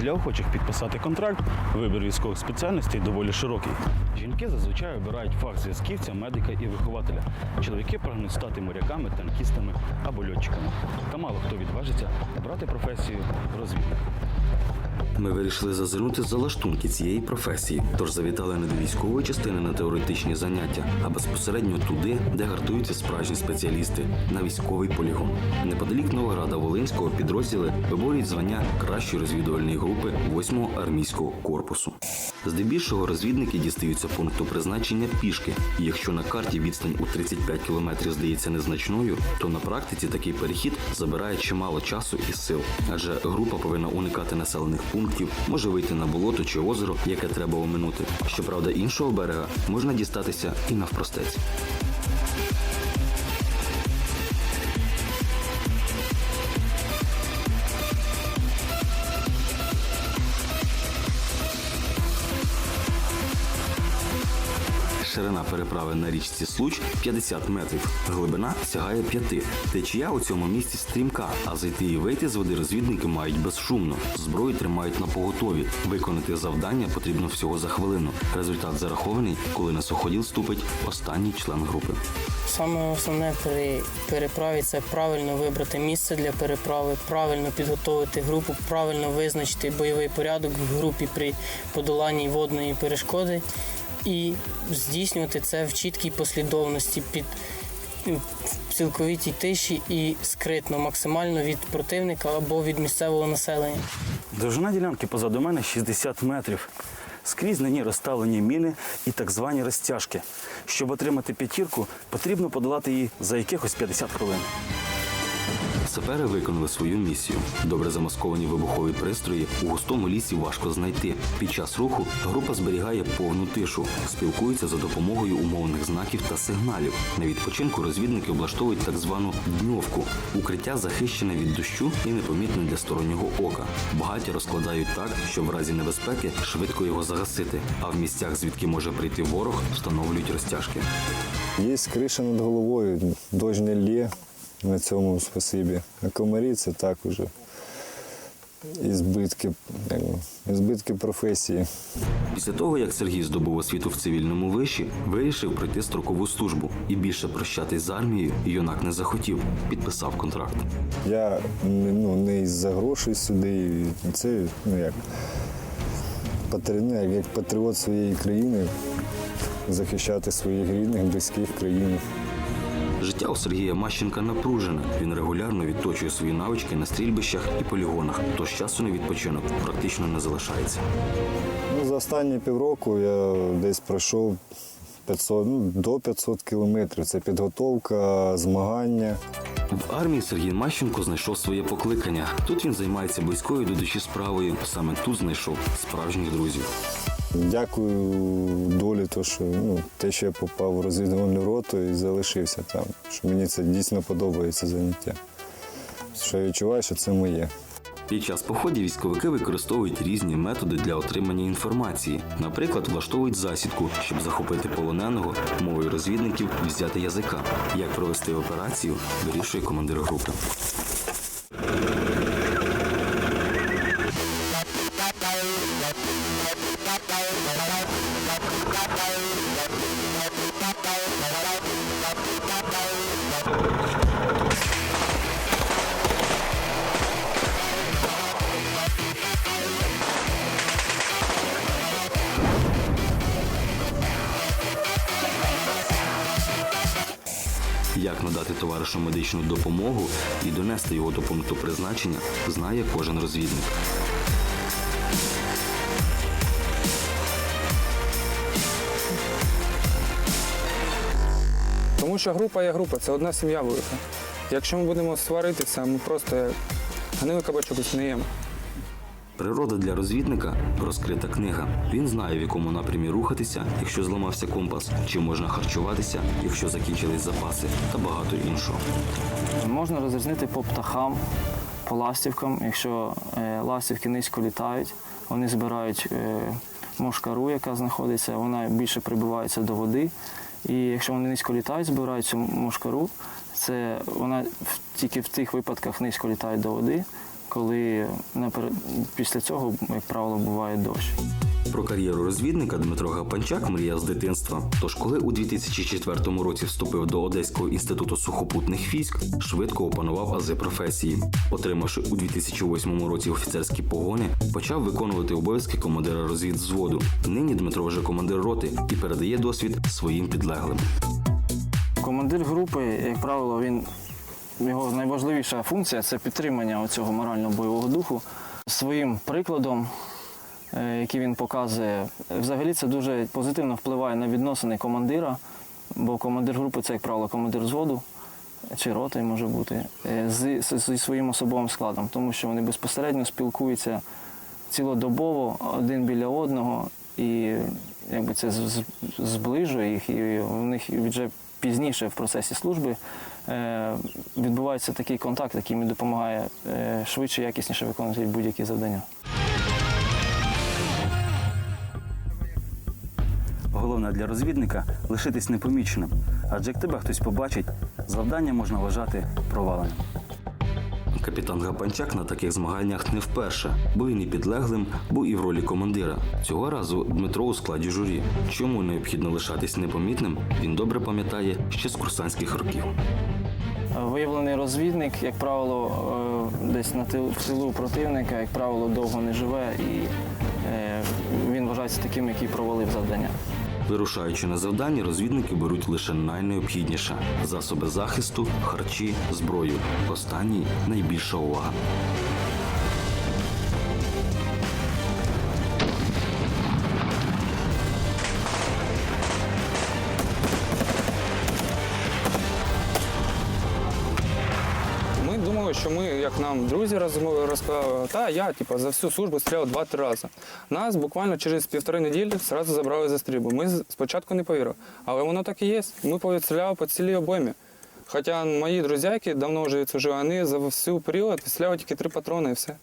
Для охочих підписати контракт вибір військових спеціальностей доволі широкий. Жінки зазвичай обирають фах зв'язківця, медика і вихователя. Чоловіки прагнуть стати моряками, танкістами або льотчиками. Та мало хто відважиться брати професію розвідника. Ми вирішили зазирнути за лаштунки цієї професії, тож завітали не до військової частини на теоретичні заняття, а безпосередньо туди, де гартуються справжні спеціалісти на військовий полігон. Неподалік Новограда Волинського підрозділи виборюють звання кращої розвідувальної групи 8-го армійського корпусу. Здебільшого розвідники дістаються пункту призначення пішки. І якщо на карті відстань у 35 кілометрів здається незначною, то на практиці такий перехід забирає чимало часу і сил, адже група повинна уникати населених пунктів, може вийти на болото чи озеро, яке треба оминути. Щоправда, іншого берега можна дістатися і навпростець. Ширина переправи на річці Случ 50 метрів, глибина сягає 5. Течія у цьому місці стрімка, а зайти і вийти з води розвідники мають безшумно. Зброю тримають на поготові. Виконати завдання потрібно всього за хвилину. Результат зарахований, коли на суходіл ступить останній член групи. Саме основне при переправі це правильно вибрати місце для переправи, правильно підготовити групу, правильно визначити бойовий порядок в групі при подоланні водної перешкоди і здійснювати це в чіткій послідовності під ну, в цілковитій тиші і скритно, максимально від противника або від місцевого населення. Довжина ділянки позаду мене 60 метрів. Скрізь на ній розставлені міни і так звані розтяжки. Щоб отримати п'ятірку, потрібно подолати її за якихось 50 хвилин. Сапери виконали свою місію. Добре замасковані вибухові пристрої у густому лісі важко знайти. Під час руху група зберігає повну тишу, спілкуються за допомогою умовних знаків та сигналів. На відпочинку розвідники облаштовують так звану дньовку. Укриття захищене від дощу і непомітне для стороннього ока. Багаті розкладають так, щоб в разі небезпеки швидко його загасити. А в місцях, звідки може прийти ворог, встановлюють розтяжки. Є криша над головою, дощ не лє, на цьому спасибі. А комарі це так уже. І збитки, і збитки професії. Після того, як Сергій здобув освіту в цивільному виші, вирішив пройти строкову службу і більше прощатись з армією юнак не захотів, підписав контракт. Я ну, не із-за грошей сюди. Це ну, як, патрі- як, як патріот своєї країни захищати своїх рідних, близьких країн. Життя у Сергія Мащенка напружене. Він регулярно відточує свої навички на стрільбищах і полігонах, тож часу на відпочинок практично не залишається. Ну, за останні півроку я десь пройшов 500, ну, до 500 кілометрів. Це підготовка, змагання. В армії Сергій Мащенко знайшов своє покликання. Тут він займається близькою до душі справою. Саме тут знайшов справжніх друзів. Дякую долі, то, що, ну, те, що я попав у розвідувальну роту і залишився там. Що мені це дійсно подобається заняття. Що я відчуваю, що це моє. Під час походів військовики використовують різні методи для отримання інформації. Наприклад, влаштовують засідку, щоб захопити полоненого, мовою розвідників взяти язика. Як провести операцію, вирішує командир групи. Як надати товаришу медичну допомогу і донести його до пункту призначення, знає кожен розвідник. Тому що група є група, це одна сім'я велика. Якщо ми будемо сваритися, ми просто гнили кабачок і сміємо. Природа для розвідника розкрита книга. Він знає, в якому напрямі рухатися, якщо зламався компас, чи можна харчуватися, якщо закінчились запаси, та багато іншого. Можна розрізнити по птахам, по ластівкам. Якщо е, ластівки низько літають, вони збирають е, мошкару, яка знаходиться, вона більше прибивається до води. І якщо вони низько літають, збирають цю мошкару, це вона тільки в тих випадках низько літають до води, коли після цього, як правило, буває дощ. Про кар'єру розвідника Дмитро Гапанчак мріяв з дитинства. Тож, коли у 2004 році вступив до Одеського інституту сухопутних військ, швидко опанував ази професії. Отримавши у 2008 році офіцерські погони, почав виконувати обов'язки командира розвідзводу. Нині Дмитро вже командир роти і передає досвід своїм підлеглим. Командир групи, як правило, він його найважливіша функція це підтримання цього морально-бойового духу своїм прикладом, е, який він показує. Взагалі це дуже позитивно впливає на відносини командира, бо командир групи це, як правило, командир взводу чи роти може бути е, з- з- зі своїм особовим складом, тому що вони безпосередньо спілкуються цілодобово один біля одного, і якби це зближує їх, і в них вже пізніше в процесі служби відбувається такий контакт, який мені допомагає е, швидше, якісніше виконувати будь-які завдання. Головне для розвідника лишитись непоміченим, адже як тебе хтось побачить, завдання можна вважати проваленим. Капітан Гапанчак на таких змаганнях не вперше. Був і не підлеглим, був і в ролі командира. Цього разу Дмитро у складі журі. Чому необхідно лишатись непомітним, він добре пам'ятає ще з курсантських років. Виявлений розвідник, як правило, е, десь на тил, в тилу противника, як правило, довго не живе і е, він вважається таким, який провалив завдання. Вирушаючи на завдання, розвідники беруть лише найнеобхідніше засоби захисту, харчі, зброю. Останній найбільша увага. Ми думали, що ми, нам друзі розказали, та я типу, за всю службу стріляв два-три рази. Нас буквально через півтори неділі одразу забрали за стрільбу. Ми спочатку не повірили, але воно так і є. Ми повідстріляли по цілій обоймі. Хоча мої друзяки давно вже відслужили, вони за всю період відстріляли тільки три патрони і все.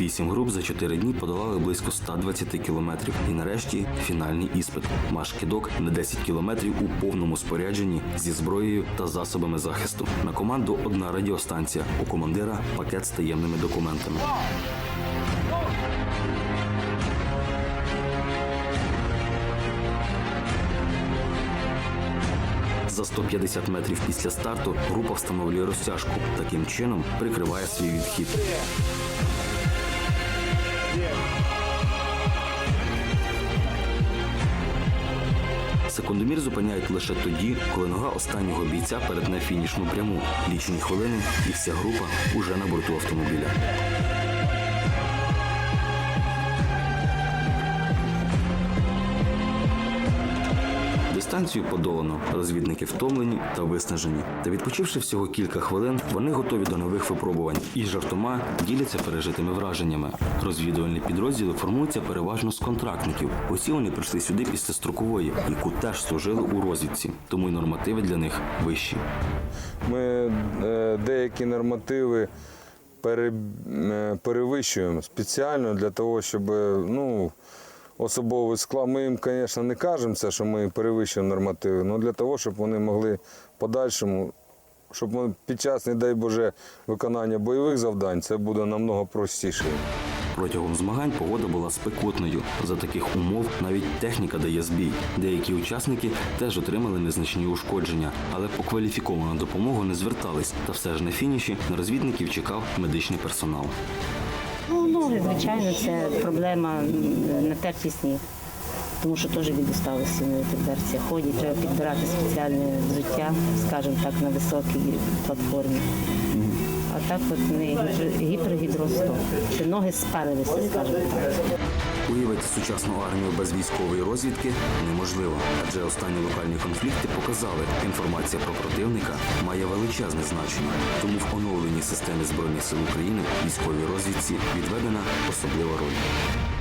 Вісім груп за чотири дні подолали близько 120 кілометрів. І нарешті фінальний іспит. Маш-кидок на 10 кілометрів у повному спорядженні зі зброєю та засобами захисту. На команду одна радіостанція, у командира пакет з таємними документами. За 150 метрів після старту група встановлює розтяжку. Таким чином прикриває свій відхід. Секундомір зупиняють лише тоді, коли нога останнього бійця перетне фінішну пряму. Лічні хвилини і вся група уже на борту автомобіля. Дистанцію подолано, розвідники втомлені та виснажені. Та відпочивши всього кілька хвилин, вони готові до нових випробувань і жартома діляться пережитими враженнями. Розвідувальні підрозділи формуються переважно з контрактників. Усі вони прийшли сюди після строкової, яку теж служили у розвідці, тому й нормативи для них вищі. Ми е, деякі нормативи е, перевищуємо спеціально для того, щоб е, ну, особовий склад. Ми їм, звісно, не кажемо це, що ми перевищуємо нормативи, але для того, щоб вони могли подальшому, щоб ми під час, не дай Боже, виконання бойових завдань, це буде намного простіше. Протягом змагань погода була спекотною. За таких умов навіть техніка дає збій. Деякі учасники теж отримали незначні ушкодження, але по кваліфіковану допомогу не звертались. Та все ж на фініші на розвідників чекав медичний персонал. Ну, ноги, звичайно, це проблема на натерті сніг. Тому що теж від на не. Ходять, треба підбирати спеціальне взуття, скажімо так, на високій платформі. А так от не гіпер- гіпергідростоп. Ноги спарилися, скажімо так. Сучасну армію без військової розвідки неможливо, адже останні локальні конфлікти показали, інформація про противника має величезне значення. Тому в оновленій системі збройних сил України військовій розвідці відведена особлива роль.